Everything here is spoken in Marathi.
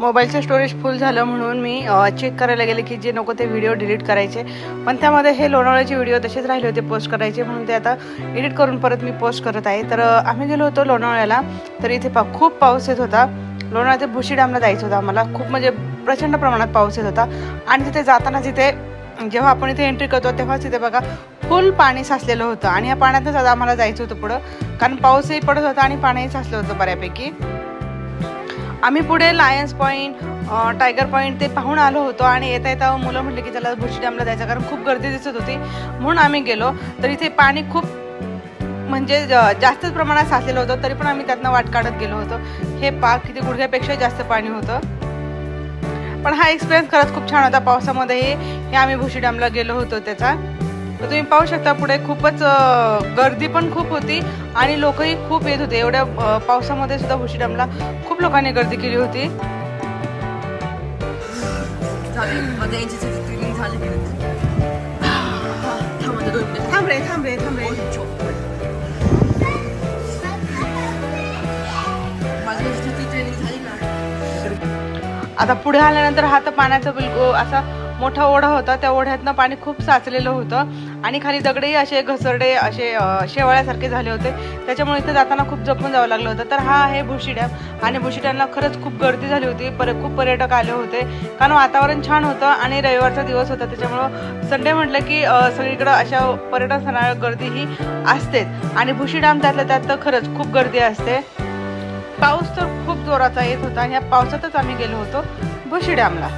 मोबाईलचं स्टोरेज फुल झालं म्हणून मी चेक करायला गेले की जे नको ते व्हिडिओ डिलीट करायचे. पण त्यामध्ये हे लोणावळ्याचे व्हिडिओ तसेच राहिले होते पोस्ट करायचे म्हणून ते आता एडिट करून परत मी पोस्ट करत आहे. तर आम्ही गेलो होतो लोणावळ्याला तर इथे पा खूप पाऊस येत होता. लोणावळा ते भुशी डॅमला जायचं होतं आम्हाला. खूप म्हणजे प्रचंड प्रमाणात पाऊस येत होता. आणि तिथे जाताना तिथे जेव्हा आपण इथे एंट्री करतो तेव्हाच तिथे बघा फुल पाणी साचलेलं होतं. आणि या पाण्यातच आता आम्हाला जायचं होतं पुढं. कारण पाऊसही पडत होता आणि पाणीही साचलं होतं बऱ्यापैकी. आम्ही पुढे लायन्स पॉईंट टायगर पॉईंट ते पाहून आलो होतो आणि येता येता मुलं म्हटले की त्याला भुशी डॅमला जायचं कारण खूप गर्दी दिसत होती. म्हणून आम्ही गेलो. तर इथे पाणी खूप म्हणजे ज- जास्तच प्रमाणात साचलेलं होतं. तरी पण आम्ही त्यातनं वाट काढत गेलो होतो. हे पाक किती गुडघ्यापेक्षा जास्त पाणी होतं. पण हा एक्सपिरियन्स खरंच खूप छान होता पावसामध्येही हे आम्ही भुशी डॅमला गेलो होतो त्याचा. तर तुम्ही पाहू शकता पुढे खूपच गर्दी पण खूप होती आणि लोकही खूप येत होते. एवढ्या पावसामध्ये सुद्धा भुशी डॅमला खूप लोकांनी गर्दी केली होती. झाली. माझं यांची ट्रेनिंग झाली. की नाही थांब आता दोन मिनिटं. थांब रे थांब रे थांब रे. माझी यांची ट्रेनिंग झाली ना. आता पुढे आल्यानंतर हा तर पाण्याचा बिलकुल असा मोठा ओढा होता. त्या ओढ्यातनं पाणी खूप साचलेलं होतं. आणि खाली दगडही असे घसरडे असे शेवाळ्यासारखे झाले होते. त्याच्यामुळे इथे जाताना खूप जपून जावं लागलं होतं. तर हा आहे भुशी डॅम. आणि भुशी डॅमला खरंच खूप गर्दी झाली होती. पर खूप पर्यटक आले होते. कारण वातावरण छान होतं आणि रविवारचा दिवस होता. त्याच्यामुळं संडे म्हटलं की सगळीकडं अशा पर्यटन स्थळावर गर्दी ही असतेच. आणि भुशी डॅम त्यातल्या त्यात तर खरंच खूप गर्दी असते. पाऊस तर खूप जोराचा येत होता आणि या पावसातच आम्ही गेलो होतो भुशी डॅमला.